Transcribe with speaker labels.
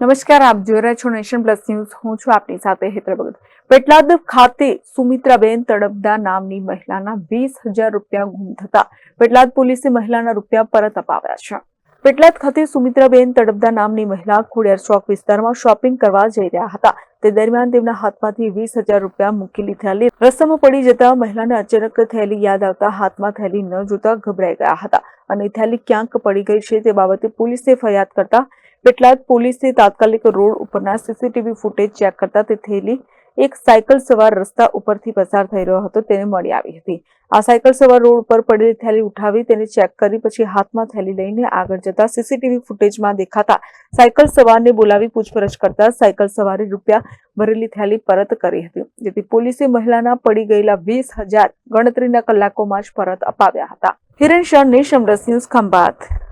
Speaker 1: નમસ્કાર, આપ જોઈ રહ્યા છો નેશન પ્લસ ન્યૂઝ. હું છું આપની સાથે હેતર ભગત. પેટલાદ ખાતે સુમિત્રાબેન તડબદા નામની મહિલાના વીસ હજાર રૂપિયા ગુમ થતા પેટલાદ પોલીસે મહિલાના રૂપિયા પરત અપાવ્યા છે. પેટલાદ ખાતે સુમિત્રાબેન તડબદા નામની મહિલા ખોડિયાર ચોક વિસ્તારમાં શોપિંગ કરવા જઈ રહ્યા હતા. તે દરમિયાન તેમના હાથમાંથી વીસ હજાર રૂપિયા મૂકેલી લીધેલી રસ્તામાં પડી જતા મહિલાને અચાનક થયેલી યાદ આવતા હાથમાં થયેલી ન જોતા ગભરાઈ ગયા હતા અને થેલી ક્યાંક પડી ગઈ છે તે બાબતે પોલીસે ફરિયાદ કરતા પેટલાદ પોલીસે તાત્કાલિક રોડ ઉપરના સીસીટીવી ફૂટેજ ચેક કરતા તે થયેલી એક સાયકલ સવાર રસ્તા ઉપરથી પસાર થઈ રહ્યો હતો, તેને મળી આવી હતી. આ સાયકલ સવાર રોડ ઉપર પડેલી થેલી ઉઠાવી તેને ચેક કરી પછી હાથમાં થેલી લઈને આગળ જતા સીસીટીવી ફૂટેજમાં દેખાતા સાયકલ સવારને બોલાવી પૂછપરછ કરતા સાયકલ સવારે રૂપિયા ભરેલી થેલી પરત કરી હતી, જેથી પોલીસે મહિલાના પડી ગયેલા વીસ હજાર ગણતરીના કલાકોમાં જ પરત અપાવ્યા હતા. હિરેન શાહ નેશન રસ ન્યૂઝ ખંભાત.